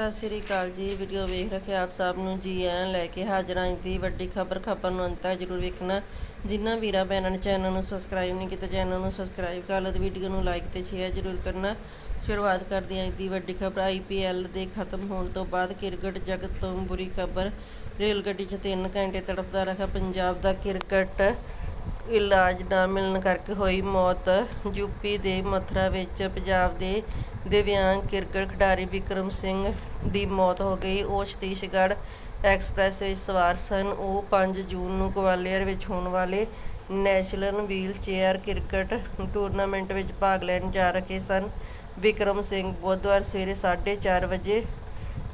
ਸਤਿ ਸ੍ਰੀ ਅਕਾਲ ਜੀ। ਵੀਡੀਓ ਵੇਖ ਰਹੇ ਆਪ ਸਭ ਨੂੰ ਜੀ ਐਨ ਲੈ ਕੇ ਹਾਜ਼ਰ ਆਂ ਦੀ ਵੱਡੀ ਖਬਰ ਖਬਰ ਨੂੰ ਅੰਤ ਤੱਕ ਜਰੂਰ ਵੇਖਣਾ। ਜਿਨ੍ਹਾਂ ਵੀਰਾਂ ਭੈਣਾਂ ਨੇ ਚੈਨਲ ਨੂੰ ਸਬਸਕ੍ਰਾਈਬ ਨਹੀਂ ਕੀਤਾ, ਚੈਨਲ ਨੂੰ ਸਬਸਕ੍ਰਾਈਬ ਕਰ ਲਓ ਤੇ ਵੀਡੀਓ ਨੂੰ ਲਾਈਕ ਤੇ ਸ਼ੇਅਰ ਜਰੂਰ ਕਰਨਾ। ਸ਼ੁਰੂਆਤ ਕਰਦੇ ਹਾਂ ਅੱਜ ਦੀ ਵੱਡੀ ਖਬਰ। ਆਈਪੀਐਲ ਦੇ ਖਤਮ ਹੋਣ ਤੋਂ ਬਾਅਦ ਕ੍ਰਿਕਟ ਜਗਤ ਤੋਂ ਬੁਰੀ ਖਬਰ। ਰੇਲ ਗੱਡੀ 'ਚ 3 ਘੰਟੇ ਤੜਪਦਾ ਰਿਹਾ ਪੰਜਾਬ ਦਾ ਕ੍ਰਿਕਟ। ਇਲਾਜ ਨਾ ਮਿਲਣ ਕਰਕੇ ਹੋਈ ਮੌਤ। ਯੂਪੀ ਦੇ ਮਥੁਰਾ ਵਿੱਚ ਪੰਜਾਬ ਦੇ ਦਿਵਿਆਂਗ ਕ੍ਰਿਕਟ ਖਿਡਾਰੀ ਵਿਕਰਮ ਸਿੰਘ ਦੀ ਮੌਤ ਹੋ ਗਈ। ਉਹ ਛਤੀਸਗੜ੍ਹ ਐਕਸਪ੍ਰੈਸ ਵਿੱਚ ਸਵਾਰ ਸਨ। ਉਹ 5 ਜੂਨ ਨੂੰ ਗਵਾਲੀਅਰ ਵਿੱਚ ਹੋਣ ਵਾਲੇ national wheelchair cricket tournament ਵਿੱਚ ਭਾਗ ਲੈਣ ਜਾ ਰਹੇ ਸਨ। ਵਿਕਰਮ ਸਿੰਘ ਬੁੱਧਵਾਰ ਸਵੇਰੇ 4:30 ਵਜੇ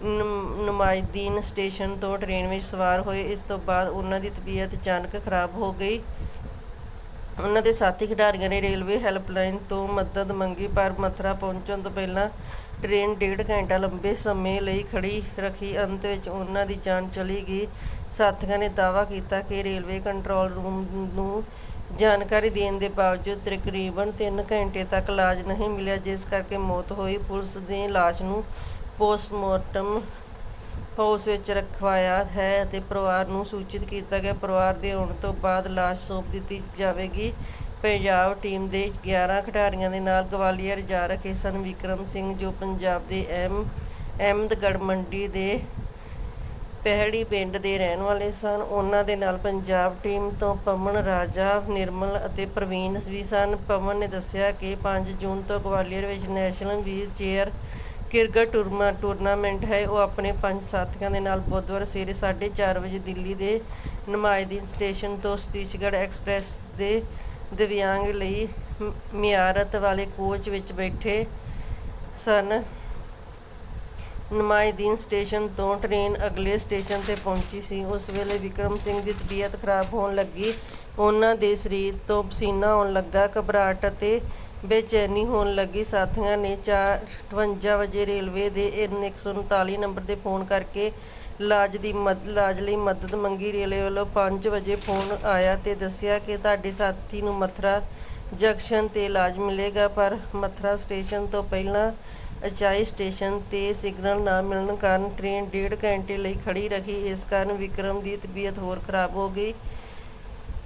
ਨਮ- ਨੁਮਾਇੰਦੀਨ ਸਟੇਸ਼ਨ ਤੋਂ ਟ੍ਰੇਨ ਵਿੱਚ ਸਵਾਰ ਹੋਏ। ਇਸ ਤੋਂ ਬਾਅਦ ਉਹਨਾਂ ਦੀ ਤਬੀਅਤ ਅਚਾਨਕ ਖਰਾਬ ਹੋ ਗਈ। ਉਹਨਾਂ ਦੇ ਸਾਥੀ ਖਿਡਾਰੀਆਂ ਨੇ ਰੇਲਵੇ ਹੈਲਪਲਾਈਨ ਤੋਂ ਮਦਦ ਮੰਗੀ, ਪਰ ਮਥੁਰਾ ਪਹੁੰਚਣ ਤੋਂ ਪਹਿਲਾਂ ਟ੍ਰੇਨ ਡੇਢ ਘੰਟਾ ਲੰਬੇ ਸਮੇਂ ਲਈ ਖੜ੍ਹੀ ਰੱਖੀ। ਅੰਤ ਵਿੱਚ ਉਹਨਾਂ ਦੀ ਜਾਨ ਚਲੀ ਗਈ। ਸਾਥੀਆਂ ਨੇ ਦਾਅਵਾ ਕੀਤਾ ਕਿ ਰੇਲਵੇ ਕੰਟਰੋਲ ਰੂਮ ਨੂੰ ਜਾਣਕਾਰੀ ਦੇਣ ਦੇ ਬਾਵਜੂਦ ਤਕਰੀਬਨ 3 ਘੰਟੇ ਤੱਕ ਇਲਾਜ ਨਹੀਂ ਮਿਲਿਆ, ਜਿਸ ਕਰਕੇ ਮੌਤ ਹੋਈ। ਪੁਲਿਸ ਨੇ ਲਾਸ਼ ਨੂੰ ਪੋਸਟਮਾਰਟਮ ਹਾਊਸ ਵਿੱਚ ਰਖਵਾਇਆ ਹੈ ਅਤੇ ਪਰਿਵਾਰ ਨੂੰ ਸੂਚਿਤ ਕੀਤਾ ਗਿਆ। ਪਰਿਵਾਰ ਦੇ ਆਉਣ ਤੋਂ ਬਾਅਦ ਲਾਸ਼ ਸੌਂਪ ਦਿੱਤੀ ਜਾਵੇਗੀ। ਪੰਜਾਬ ਟੀਮ ਦੇ 11 ਖਿਡਾਰੀਆਂ ਦੇ ਨਾਲ ਗਵਾਲੀਅਰ ਜਾ ਰਹੇ ਸਨ। ਵਿਕਰਮ ਸਿੰਘ, ਜੋ ਪੰਜਾਬ ਦੇ ਐਮ, ਅਹਿਮਦਗੜ੍ਹ ਮੰਡੀ ਦੇ ਪਹਿੜੀ ਪਿੰਡ ਦੇ ਰਹਿਣ ਵਾਲੇ ਸਨ, ਉਹਨਾਂ ਦੇ ਨਾਲ ਪੰਜਾਬ ਟੀਮ ਤੋਂ ਪਵਨ, ਰਾਜਾ, ਨਿਰਮਲ ਅਤੇ ਪ੍ਰਵੀਨ ਵੀ ਸਨ। ਪਵਨ ਨੇ ਦੱਸਿਆ ਕਿ 5 ਜੂਨ ਤੋਂ ਗਵਾਲੀਅਰ ਵਿੱਚ ਨੈਸ਼ਨਲ ਵੀਲ ਚੇਅਰ ਕ੍ਰਿਕਟ ਟੂਰਮਾ, ਟੂਰਨਾਮੈਂਟ ਹੈ। ਉਹ ਆਪਣੇ ਪੰਜ ਸਾਥੀਆਂ ਦੇ ਨਾਲ ਬੁੱਧਵਾਰ ਸਵੇਰੇ 4:30 ਵਜੇ ਦਿੱਲੀ ਦੇ ਨੁਮਾਇੰਦੀਨ ਸਟੇਸ਼ਨ ਤੋਂ ਸਤੀਸ਼ਗੜ੍ਹ ਐਕਸਪ੍ਰੈਸ ਦੇ ਦਿਵਿਆਂਗ ਲਈ ਮਿਆਰਤ ਵਾਲੇ ਕੋਚ ਵਿੱਚ ਬੈਠੇ ਸਨ। ਨੁਮਾਇੰਦੀਨ ਸਟੇਸ਼ਨ ਤੋਂ ਟ੍ਰੇਨ ਅਗਲੇ ਸਟੇਸ਼ਨ ਤੇ ਪਹੁੰਚੀ ਸੀ। ਉਸ ਵੇਲੇ ਵਿਕਰਮ ਸਿੰਘ ਦੀ ਤਬੀਅਤ ਖਰਾਬ ਹੋਣ ਲੱਗੀ। ਉਹਨਾਂ ਦੇ ਸਰੀਰ ਤੋਂ ਪਸੀਨਾ ਆਉਣ ਲੱਗਾ, ਘਬਰਾਹਟ ਅਤੇ ਬੇਚੈਨੀ ਹੋਣ ਲੱਗੀ। ਸਾਥੀਆਂ ਨੇ 4:58 ਵਜੇ ਰੇਲਵੇ ਦੇ 139 ਨੰਬਰ ਤੇ ਫੋਨ ਕਰਕੇ ਇਲਾਜ ਦੀ ਮਦਦ ਇਲਾਜ ਲਈ ਮਦਦ ਮੰਗੀ। ਰੇਲਵੇ ਵੱਲੋਂ 5 ਵਜੇ ਫੋਨ ਆਇਆ ਤੇ ਦੱਸਿਆ ਕਿ ਤੁਹਾਡੇ ਸਾਥੀ ਨੂੰ ਮਥੁਰਾ ਜੰਕਸ਼ਨ ਤੇ ਇਲਾਜ ਮਿਲੇਗਾ, ਪਰ ਮਥੁਰਾ ਸਟੇਸ਼ਨ ਤੋਂ ਪਹਿਲਾਂ ਅਚਾਈ ਸਟੇਸ਼ਨ ਤੇ ਸਿਗਨਲ ਨਾ ਮਿਲਣ ਕਾਰਨ ਟ੍ਰੇਨ ਡੇਢ ਘੰਟੇ ਲਈ ਖੜ੍ਹੀ ਰਹੀ। ਇਸ ਕਾਰਨ ਵਿਕਰਮ ਦੀ ਤਬੀਅਤ ਹੋਰ ਖਰਾਬ ਹੋ ਗਈ।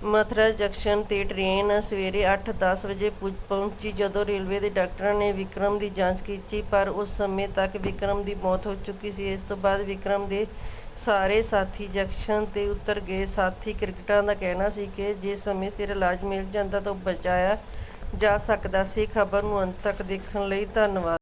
ਮਥੁਰਾ ਜੰਕਸ਼ਨ ਤੇ ਟ੍ਰੇਨ ਸਵੇਰੇ 8:10 ਵਜੇ ਪੁੱਜ- ਪਹੁੰਚੀ ਜਦੋਂ ਰੇਲਵੇ ਦੇ ਡਾਕਟਰਾਂ ਨੇ ਵਿਕਰਮ ਦੀ ਜਾਂਚ ਕੀਤੀ, ਪਰ ਉਸ ਸਮੇਂ ਤੱਕ ਵਿਕਰਮ ਦੀ ਮੌਤ ਹੋ ਚੁੱਕੀ ਸੀ। ਇਸ ਤੋਂ ਬਾਅਦ ਵਿਕਰਮ ਦੇ ਸਾਰੇ ਸਾਥੀ ਜੰਕਸ਼ਨ ਤੇ ਉਤਰ ਗਏ। ਸਾਥੀ ਕ੍ਰਿਕਟਰਾਂ ਦਾ ਕਹਿਣਾ ਸੀ ਕਿ ਜੇ ਸਮੇਂ ਸਿਰ ਇਲਾਜ ਮਿਲ ਜਾਂਦਾ ਤਾਂ ਬਚਾਇਆ ਜਾ ਸਕਦਾ ਸੀ। ਖਬਰ ਨੂੰ ਅੰਤ ਤੱਕ ਦੇਖਣ ਲਈ ਧੰਨਵਾਦ।